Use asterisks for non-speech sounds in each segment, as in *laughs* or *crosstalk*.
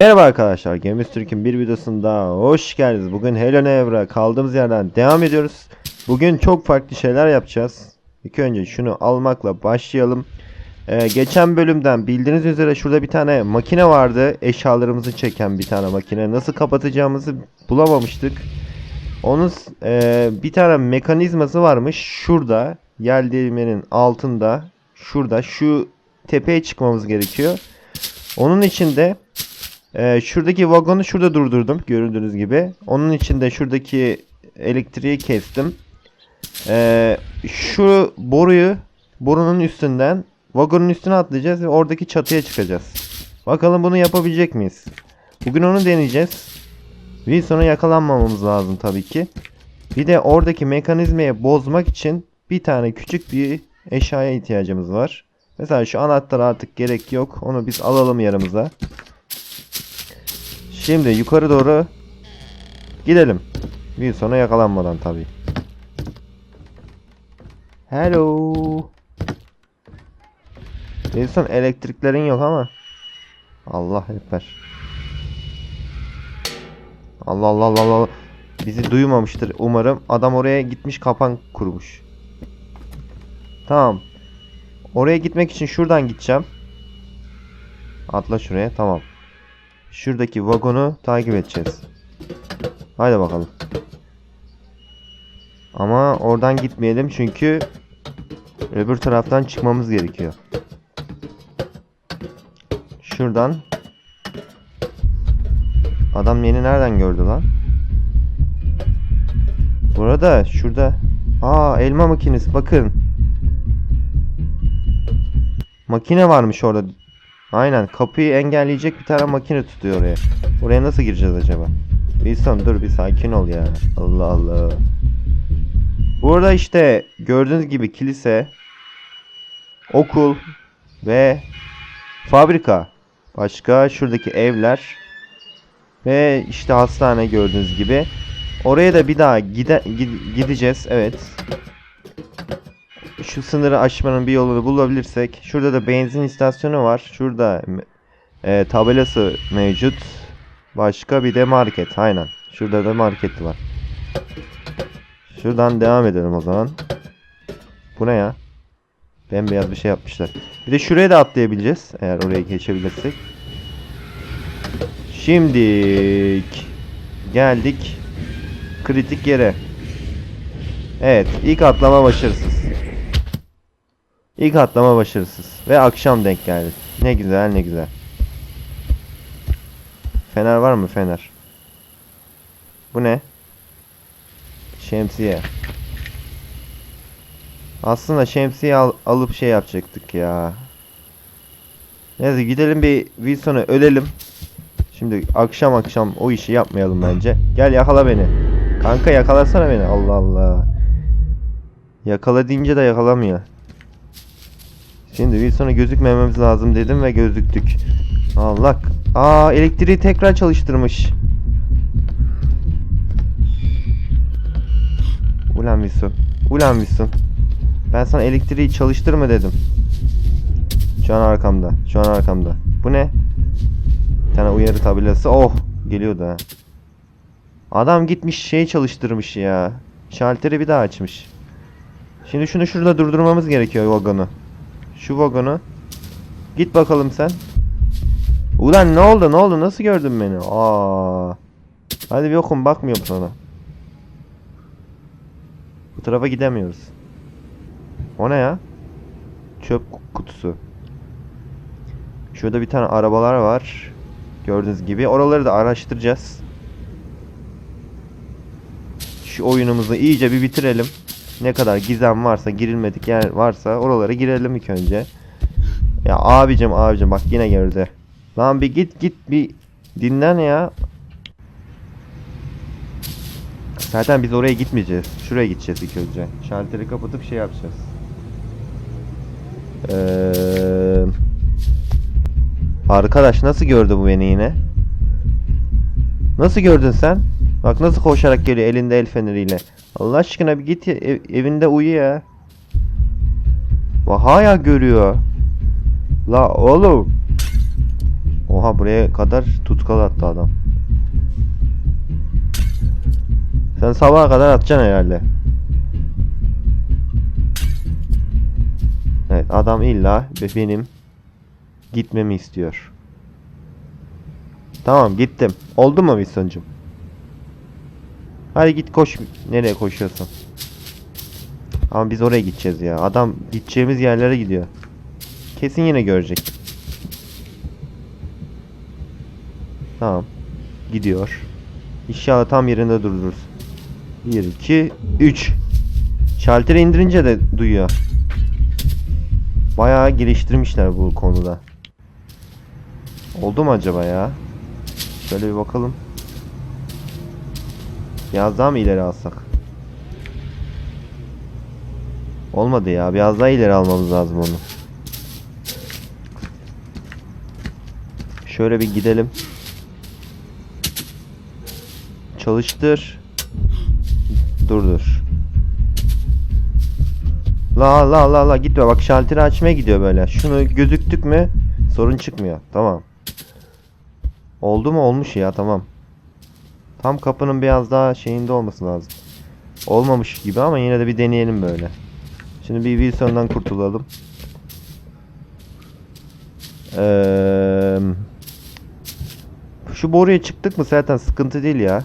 Merhaba arkadaşlar, Games Türk'ün bir videosunda hoş geldiniz. Bugün Hello Neighbor'a kaldığımız yerden devam ediyoruz. Bugün çok farklı şeyler yapacağız. İlk önce şunu almakla başlayalım. Ee, geçen bölümden bildiğiniz üzere şurada bir tane makine vardı. Eşyalarımızı çeken bir tane makine. Nasıl kapatacağımızı bulamamıştık. Onun e, bir tane mekanizması varmış. Şurada, yer değirmenin altında, şurada, şu tepeye çıkmamız gerekiyor. Onun için de ee, şuradaki vagonu şurada durdurdum gördüğünüz gibi. Onun için de şuradaki elektriği kestim. Ee, şu boruyu borunun üstünden vagonun üstüne atlayacağız ve oradaki çatıya çıkacağız. Bakalım bunu yapabilecek miyiz? Bugün onu deneyeceğiz. Wilson'a yakalanmamamız lazım tabii ki. Bir de oradaki mekanizmayı bozmak için bir tane küçük bir eşyaya ihtiyacımız var. Mesela şu anahtar artık gerek yok. Onu biz alalım yanımıza. Şimdi yukarı doğru gidelim. Wilson'a yakalanmadan tabii. Hello. Wilson elektriklerin yok ama. Allah ekber. Allah Allah Allah Allah. Bizi duymamıştır umarım. Adam oraya gitmiş kapan kurmuş. Tamam. Oraya gitmek için şuradan gideceğim. Atla şuraya tamam. Şuradaki vagonu takip edeceğiz. Haydi bakalım. Ama oradan gitmeyelim çünkü öbür taraftan çıkmamız gerekiyor. Şuradan. Adam beni nereden gördü lan? Burada şurada. Aa elma makinesi bakın. Makine varmış orada. Aynen kapıyı engelleyecek bir tane makine tutuyor oraya. Oraya nasıl gireceğiz acaba? Wilson dur bir sakin ol ya. Allah Allah. Burada işte gördüğünüz gibi kilise, okul ve fabrika. Başka şuradaki evler ve işte hastane gördüğünüz gibi. Oraya da bir daha gide, gi- gideceğiz. Evet. Şu sınırı aşmanın bir yolunu bulabilirsek. Şurada da benzin istasyonu var. Şurada e, tabelası mevcut. Başka bir de market. Aynen. Şurada da market var. Şuradan devam edelim o zaman. Bu ne ya? Bembeyaz bir şey yapmışlar. Bir de şuraya da atlayabileceğiz. Eğer oraya geçebilirsek. Şimdi geldik kritik yere. Evet, ilk atlama başarısız. İlk atlama başarısız ve akşam denk geldi. Ne güzel, ne güzel. Fener var mı fener? Bu ne? Şemsiye. Aslında şemsiye al- alıp şey yapacaktık ya. Neyse gidelim bir Wilson'u ölelim. Şimdi akşam akşam o işi yapmayalım bence. Gel yakala beni. Kanka yakalasana beni. Allah Allah. Yakala deyince de yakalamıyor. Şimdi Wilson'a gözükmememiz lazım dedim ve gözüktük. Allah. Aa elektriği tekrar çalıştırmış. Ulan Wilson. Ulan Wilson. Ben sana elektriği çalıştırma dedim. Şu an arkamda. Şu an arkamda. Bu ne? Bir tane uyarı tabelası. Oh. Geliyordu ha. Adam gitmiş şey çalıştırmış ya. Şalteri bir daha açmış. Şimdi şunu şurada durdurmamız gerekiyor vagonu. Şu vagonu. Git bakalım sen. Ulan ne oldu ne oldu nasıl gördün beni? Aa. Hadi bir okun bakmıyorum sana. Bu tarafa gidemiyoruz. O ne ya? Çöp kutusu. Şurada bir tane arabalar var. Gördüğünüz gibi. Oraları da araştıracağız. Şu oyunumuzu iyice bir bitirelim. Ne kadar gizem varsa, girilmedik yer varsa oralara girelim ilk önce. Ya abicim abicim bak yine girdi. Lan bir git git bir dinlen ya. Zaten biz oraya gitmeyeceğiz. Şuraya gideceğiz ilk önce. Şalteri kapatıp şey yapacağız. Eee... Arkadaş nasıl gördü bu beni yine? Nasıl gördün sen? Bak nasıl koşarak geliyor elinde el feneriyle. Allah aşkına bir git ev- evinde uyu ya. Bak hala görüyor. La oğlum. Oha buraya kadar tutkal attı adam. Sen sabaha kadar atacaksın herhalde. Evet adam illa be- benim gitmemi istiyor. Tamam gittim. Oldu mu Wilson'cum? Hadi git koş. Nereye koşuyorsun? Ama biz oraya gideceğiz ya. Adam gideceğimiz yerlere gidiyor. Kesin yine görecek. Tamam. Gidiyor. İnşallah tam yerinde durdururuz. 1, 2, 3. Şalteri indirince de duyuyor. Bayağı geliştirmişler bu konuda. Oldu mu acaba ya? Şöyle bir bakalım. Biraz daha mı ileri alsak? Olmadı ya. Biraz daha ileri almamız lazım onu. Şöyle bir gidelim. Çalıştır. Dur dur. La la la la gitme bak şalteri açmaya gidiyor böyle. Şunu gözüktük mü sorun çıkmıyor. Tamam. Oldu mu olmuş ya tamam. Tam kapının biraz daha şeyinde olması lazım. Olmamış gibi ama yine de bir deneyelim böyle. Şimdi bir Wilson'dan kurtulalım. Eee şu boruya çıktık mı zaten sıkıntı değil ya.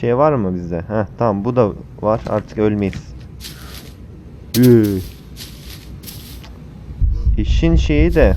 Şey var mı bizde? Heh tamam bu da var artık ölmeyiz. İşin şeyi de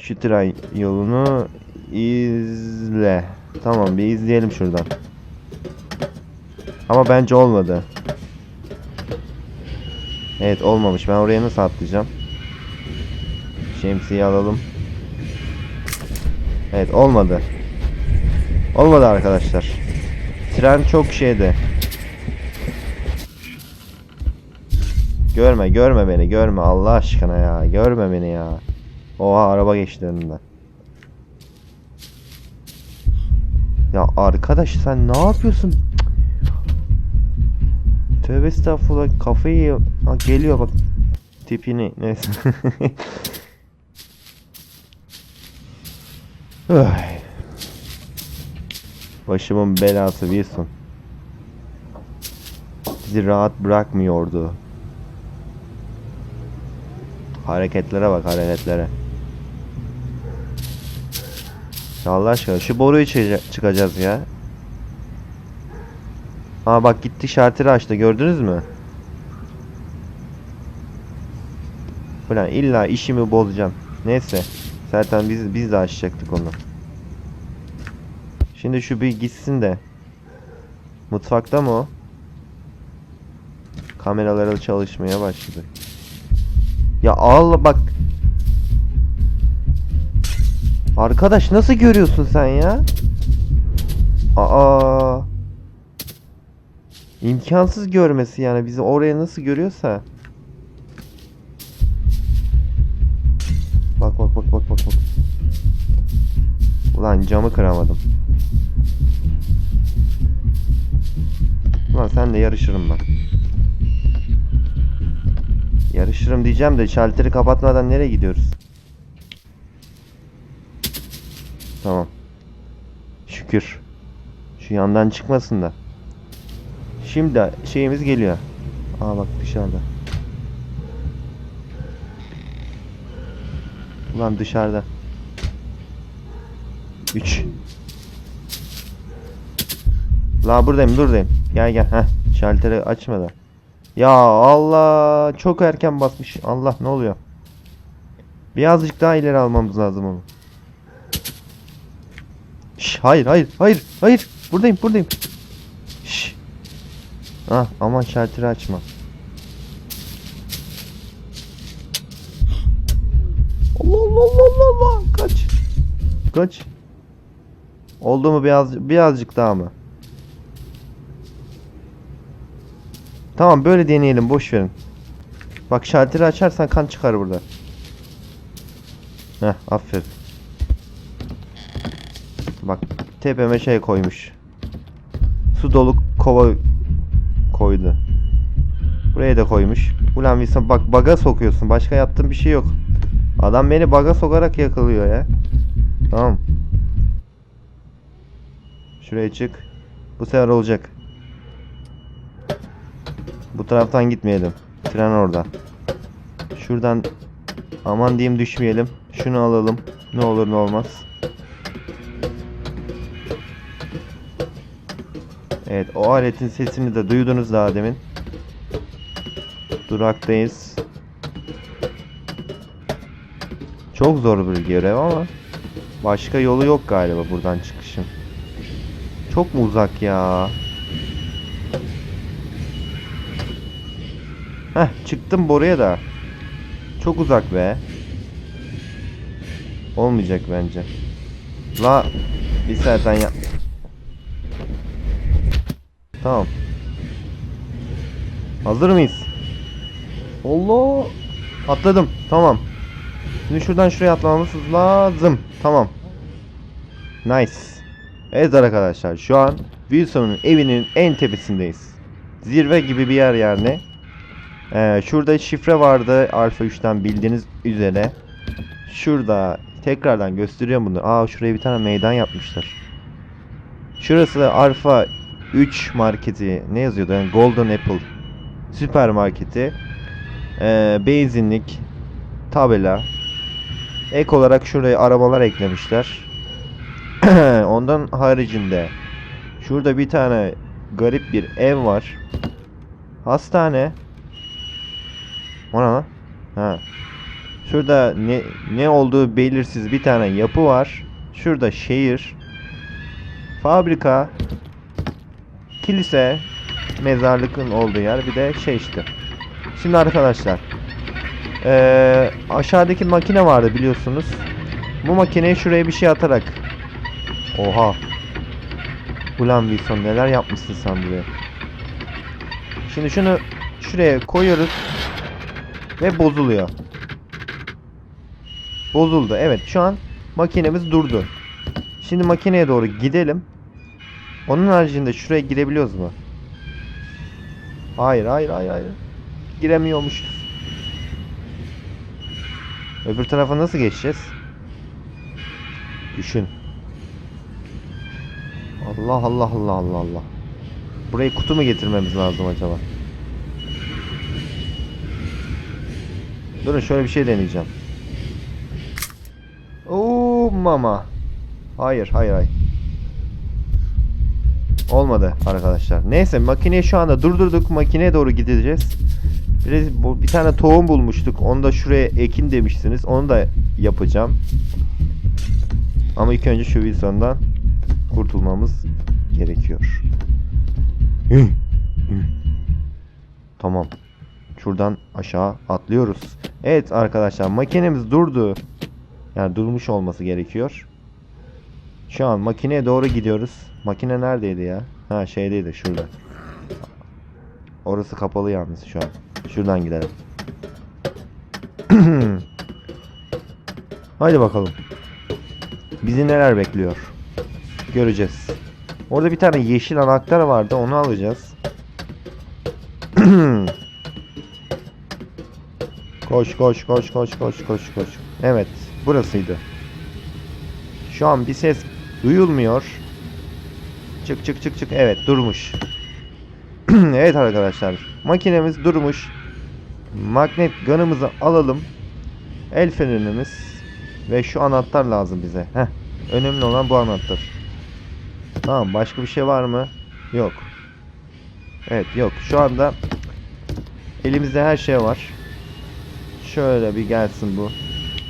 Şu yolunu izle Tamam bir izleyelim şuradan Ama bence olmadı Evet olmamış ben oraya nasıl atlayacağım Şemsiye alalım. Evet olmadı. Olmadı arkadaşlar. Tren çok şeydi. Görme görme beni görme Allah aşkına ya. Görme beni ya. Oha araba geçti önümden. Ya arkadaş sen ne yapıyorsun? Cık. Tövbe estağfurullah kafayı yiyor. Ha, geliyor bak. Tipini neyse. *laughs* Başımın belası Wilson. Bizi rahat bırakmıyordu. Hareketlere bak hareketlere. Allah aşkına şu boruyu çıkacağız ya. Aa bak gitti şarteri açtı gördünüz mü? Ulan illa işimi bozacağım. Neyse. Zaten biz biz de açacaktık onu. Şimdi şu bir gitsin de. Mutfakta mı o? Kameraları çalışmaya başladı. Ya Allah bak. Arkadaş nasıl görüyorsun sen ya? Aa. İmkansız görmesi yani bizi oraya nasıl görüyorsa. Bak bak bak bak bak bak. Ulan camı kıramadım. Ulan sen de yarışırım ben. Yarışırım diyeceğim de şalteri kapatmadan nereye gidiyoruz? Tamam. Şükür. Şu yandan çıkmasın da. Şimdi şeyimiz geliyor. Aa bak dışarıda. Ulan dışarıda. 3 La buradayım buradayım. Gel gel. Heh. Şalteri açma da. Ya Allah çok erken basmış. Allah ne oluyor? Birazcık daha ileri almamız lazım onu. Şş, hayır hayır hayır hayır. Buradayım buradayım. Şş. Ah aman şalteri açma. Allah Allah kaç. Oldu mu biraz birazcık daha mı? Tamam böyle deneyelim boş verin. Bak şalteri açarsan kan çıkar burada. Heh aferin. Bak tepeme şey koymuş. Su dolu kova koydu. Buraya da koymuş. Ulan Wilson bak baga sokuyorsun. Başka yaptığın bir şey yok. Adam beni baga sokarak yakalıyor ya. Tamam. Şuraya çık. Bu sefer olacak. Bu taraftan gitmeyelim. Tren orada. Şuradan aman diyeyim düşmeyelim. Şunu alalım. Ne olur ne olmaz. Evet o aletin sesini de duydunuz daha demin. Duraktayız. Çok zor bir görev ama başka yolu yok galiba buradan çıkışın. Çok mu uzak ya? Heh çıktım buraya da. Çok uzak be. Olmayacak bence. La bir saatten ya. Tamam. Hazır mıyız? Allah. Atladım. Tamam. Şimdi şuradan şuraya atlamamız lazım. Tamam. Nice. Evet arkadaşlar şu an Wilson'un evinin en tepesindeyiz. Zirve gibi bir yer yani. Ee, şurada şifre vardı Alfa 3'ten bildiğiniz üzere. Şurada tekrardan gösteriyorum bunu. Aa şuraya bir tane meydan yapmışlar. Şurası Alfa 3 marketi. Ne yazıyordu? Yani Golden Apple süpermarketi. Ee, benzinlik tabela. Ek olarak şuraya arabalar eklemişler. *clears throat* Ondan haricinde şurada bir tane garip bir ev var. Hastane. O ne lan? Ha. Şurada ne ne olduğu belirsiz bir tane yapı var. Şurada şehir. Fabrika. Kilise. Mezarlıkın olduğu yer. Bir de şey işte. Şimdi arkadaşlar. Ee, aşağıdaki makine vardı biliyorsunuz. Bu makineyi şuraya bir şey atarak. Oha. Ulan Wilson neler yapmışsın sen buraya. Şimdi şunu şuraya koyuyoruz. Ve bozuluyor. Bozuldu. Evet şu an makinemiz durdu. Şimdi makineye doğru gidelim. Onun haricinde şuraya girebiliyoruz mu? Hayır hayır hayır hayır. Giremiyormuşuz. Öbür tarafa nasıl geçeceğiz? Düşün. Allah Allah Allah Allah Allah. Buraya kutu mu getirmemiz lazım acaba? Durun şöyle bir şey deneyeceğim. Oo mama. Hayır hayır hayır. Olmadı arkadaşlar. Neyse makineyi şu anda durdurduk. Makineye doğru gideceğiz. Bir, bir tane tohum bulmuştuk. Onu da şuraya ekin demiştiniz. Onu da yapacağım. Ama ilk önce şu Wilson'dan kurtulmamız gerekiyor. Tamam. Şuradan aşağı atlıyoruz. Evet arkadaşlar makinemiz durdu. Yani durmuş olması gerekiyor. Şu an makineye doğru gidiyoruz. Makine neredeydi ya? Ha şeydeydi şurada. Orası kapalı yalnız şu an. Şuradan gidelim. *clears throat* Haydi bakalım. Bizi neler bekliyor? Göreceğiz. Orada bir tane yeşil anahtar vardı. Onu alacağız. *clears throat* koş koş koş koş koş koş koş. Evet. Burasıydı. Şu an bir ses duyulmuyor. Çık çık çık çık. Evet durmuş. *clears throat* evet arkadaşlar. Makinemiz durmuş. Magnet gun'ımızı alalım. El fenerimiz. Ve şu anahtar lazım bize. Heh. Önemli olan bu anahtar. Tamam başka bir şey var mı? Yok. Evet yok. Şu anda elimizde her şey var. Şöyle bir gelsin bu.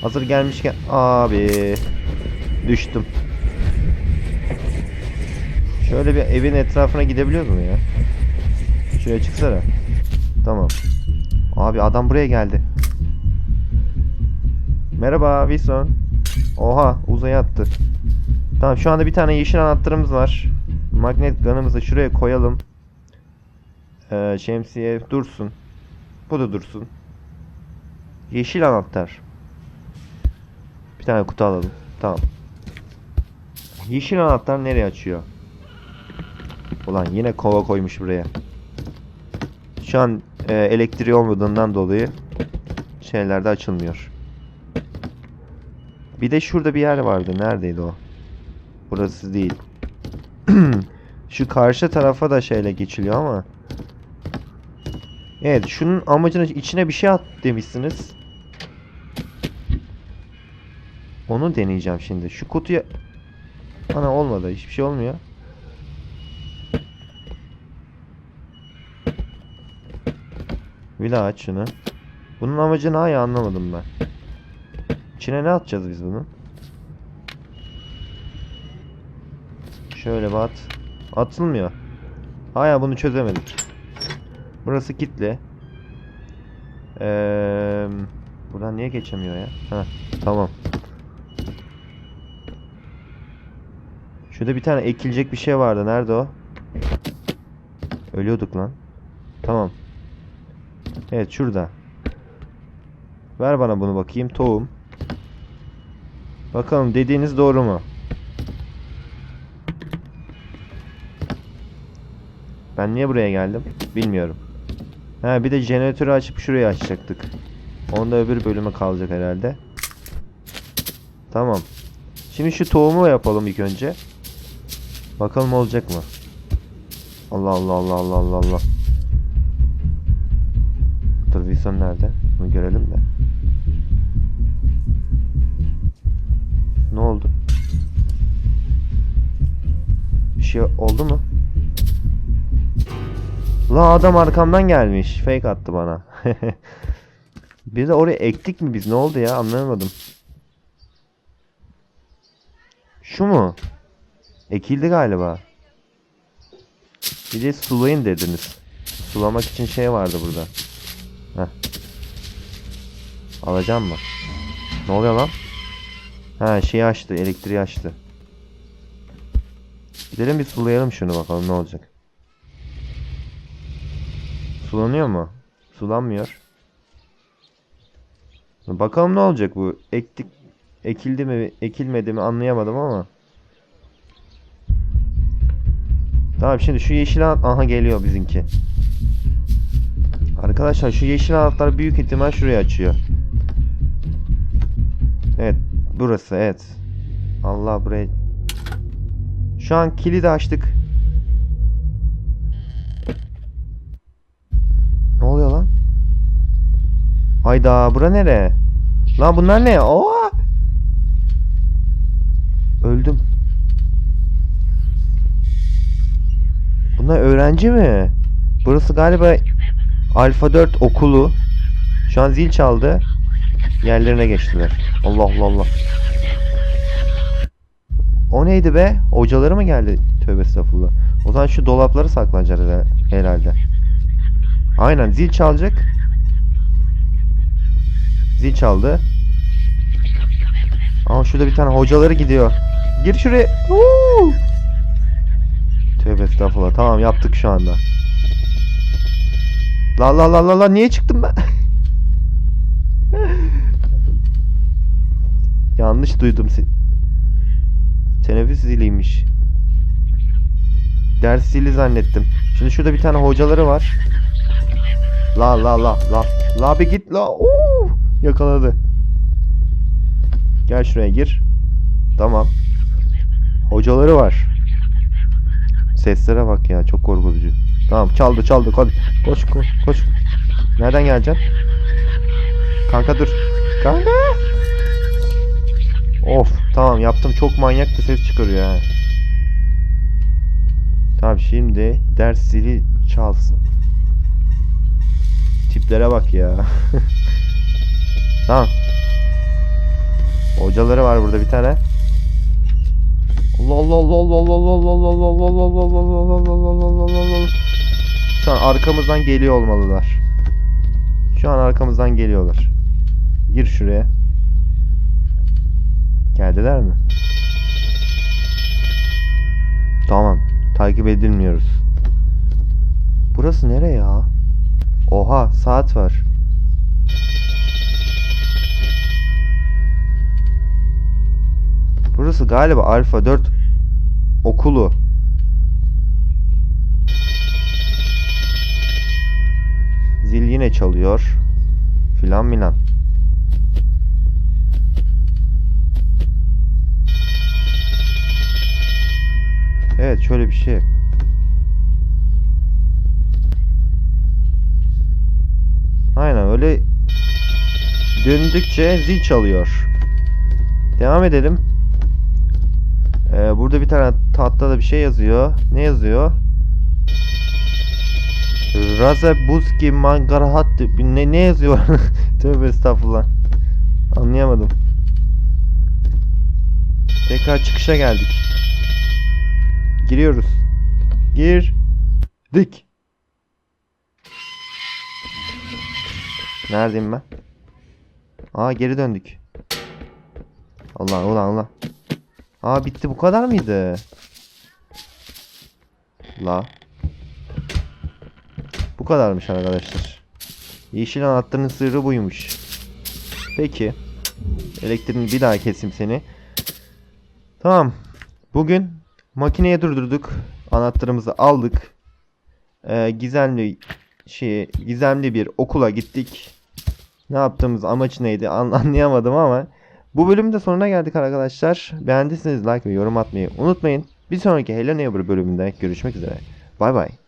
Hazır gelmişken abi düştüm. Şöyle bir evin etrafına gidebiliyor mu ya? Şuraya çıksana. Tamam. Abi adam buraya geldi. Merhaba Wilson. Oha uzaya attı. Tamam şu anda bir tane yeşil anahtarımız var. Magnet gun'ımızı şuraya koyalım. Ee, şemsiye dursun. Bu da dursun. Yeşil anahtar. Bir tane kutu alalım. Tamam. Yeşil anahtar nereye açıyor? Ulan yine kova koymuş buraya. Şu an e, elektriği olmadığından dolayı şeylerde açılmıyor. Bir de şurada bir yer vardı. Neredeydi o? Burası değil. *clears throat* Şu karşı tarafa da şeyle geçiliyor ama. Evet, şunun amacını içine bir şey at demişsiniz. Onu deneyeceğim şimdi. Şu kutuya Ana olmadı. Hiçbir şey olmuyor. Daha aç şunu. Bunun amacı ne ya anlamadım ben. İçine ne atacağız biz bunu? Şöyle bir at. Atılmıyor. Hala bunu çözemedik. Burası kilitli. Ee, buradan niye geçemiyor ya? Ha, tamam. Şurada bir tane ekilecek bir şey vardı. Nerede o? Ölüyorduk lan. Tamam. Evet şurada. Ver bana bunu bakayım. Tohum. Bakalım dediğiniz doğru mu? Ben niye buraya geldim? Bilmiyorum. Ha bir de jeneratörü açıp şurayı açacaktık. Onda öbür bölüme kalacak herhalde. Tamam. Şimdi şu tohumu yapalım ilk önce. Bakalım olacak mı? Allah Allah Allah Allah Allah Allah. Wilson nerede? Bunu görelim de. Ne oldu? Bir şey oldu mu? La adam arkamdan gelmiş. Fake attı bana. *laughs* bir de oraya ektik mi biz? Ne oldu ya? Anlayamadım. Şu mu? Ekildi galiba. Bir de sulayın dediniz. Sulamak için şey vardı burada. Heh. Alacağım mı? Ne oluyor lan? Ha şeyi açtı. Elektriği açtı. Gidelim bir sulayalım şunu bakalım ne olacak. Sulanıyor mu? Sulanmıyor. Bakalım ne olacak bu. Ektik ekildi mi, ekilmedi mi anlayamadım ama. Tamam şimdi şu yeşil aha geliyor bizimki. Arkadaşlar şu yeşil anahtar büyük ihtimal şurayı açıyor. Evet burası evet. Allah buraya. Şu an kilidi açtık. Ne oluyor lan? Hayda bura nere? Lan bunlar ne? Oha! Öldüm. Bunlar öğrenci mi? Burası galiba Alfa 4 okulu. Şu an zil çaldı. Yerlerine geçtiler. Allah Allah Allah. O neydi be? Hocaları mı geldi? Tövbe estağfurullah. O zaman şu dolapları saklanacak herhalde-. Aynen zil çalacak. Zil çaldı. Ama şurada bir tane hocaları gidiyor. Gir şuraya. Huu! Tövbe estağfurullah. Tamam yaptık şu anda. La la la la la niye çıktım ben? Yanlış duydum seni. Teneffüs ziliymiş. Ders zili zannettim. Şimdi şurada bir tane hocaları var. La la la la. La bir git la. Oo! Yakaladı. Gel şuraya gir. Tamam. Hocaları var. Seslere bak ya çok korkutucu. Tamam çaldı çaldı hadi. Koş koş koş. Nereden geleceksin? Kanka dur. Kanka. Of tamam yaptım çok manyak bir ses çıkarıyor ha. Tamam şimdi ders zili çalsın. Tiplere bak ya. tamam. Hocaları var burada bir tane. Allah Allah Allah Allah Allah Allah Allah Allah Allah Allah Allah Allah Allah Allah Şu an arkamızdan geliyor olmalılar. Şu an arkamızdan geliyorlar. Gir şuraya. Geldiler mi? Tamam. Takip edilmiyoruz. Burası nere ya? Oha saat var. Burası galiba Alfa 4 okulu. Yine çalıyor. Filan milan. Evet şöyle bir şey. Aynen öyle döndükçe zil çalıyor. Devam edelim. Ee, burada bir tane tahtada bir şey yazıyor. Ne yazıyor? Razebuzki Mangarahat ne ne yazıyor? *laughs* Tövbe estağfurullah. Anlayamadım. Tekrar çıkışa geldik. Giriyoruz. Girdik. Neredeyim ben? Aa geri döndük. Allah ulan ulan. Aa bitti bu kadar mıydı? La. Bu kadarmış arkadaşlar. Yeşil anahtarın sırrı buymuş. Peki. Elektriğini bir daha keseyim seni. Tamam. Bugün makineye durdurduk. Anahtarımızı aldık. Ee, gizemli şey gizemli bir okula gittik. Ne yaptığımız amaç neydi an- *laughs* anlayamadım ama bu bölümün de sonuna geldik arkadaşlar. Beğendiyseniz like ve yorum atmayı unutmayın. Bir sonraki Hello Neighbor bölümünde görüşmek üzere. Bay bay.